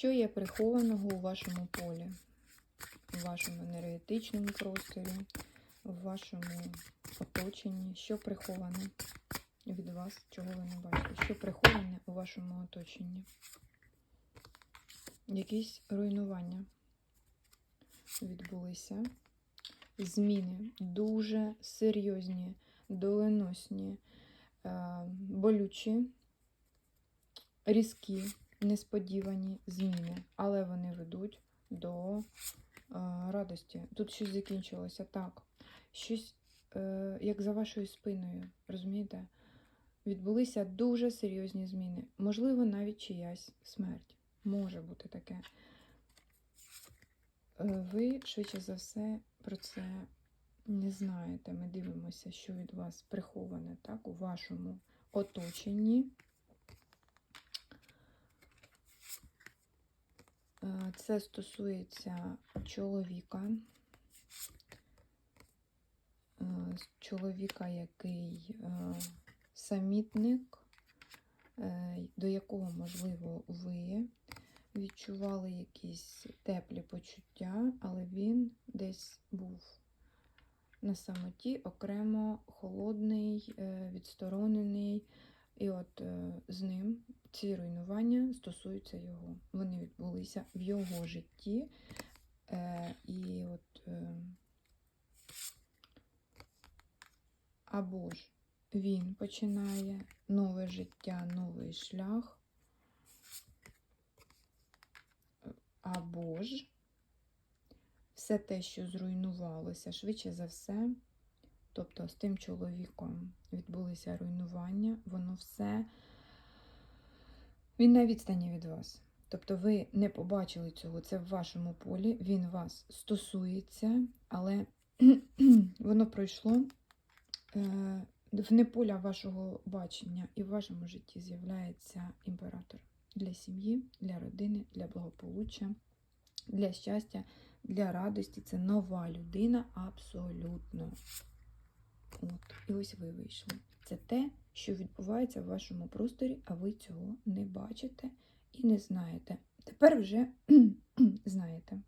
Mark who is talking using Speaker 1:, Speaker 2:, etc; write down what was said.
Speaker 1: Що є прихованого у вашому полі, у вашому енергетичному просторі, у вашому оточенні? Що приховане від вас, чого ви не бачите? Що приховане у вашому оточенні? Якісь руйнування відбулися. Зміни дуже серйозні, доленосні, е, болючі, різкі, несподівані зміни, але вони ведуть до е, радості. Тут щось закінчилося так. Щось, е, як за вашою спиною, розумієте? Відбулися дуже серйозні зміни. Можливо, навіть чиясь смерть. Може бути таке. Е, Ви, швидше за все, про це не знаєте. Ми дивимося, що від вас приховане так, у вашому оточенні. Це стосується чоловіка. Е, Чоловіка, який е, самітник, е, до якого, можливо, ви відчували якісь теплі почуття, але він десь був на самоті, окремо холодний, е, відсторонений. І от е, з ним ці руйнування стосуються його. Вони відбулися в його житті. Е, І от е, або ж він починає нове життя, новий шлях. Або ж все те, що зруйнувалося, швидше за все, тобто з тим чоловіком відбулися руйнування, воно все, він на відстані від вас. Тобто ви не побачили цього, це в вашому полі, він вас стосується, але воно пройшло е, в не поля вашого бачення, і в вашому житті з'являється імператор для сім'ї, для родини, для благополуччя, для щастя, для радості. Це нова людина абсолютно. От, і ось ви вийшли. Це те, що відбувається в вашому просторі, а ви цього не бачите і не знаєте. Тепер вже знаєте.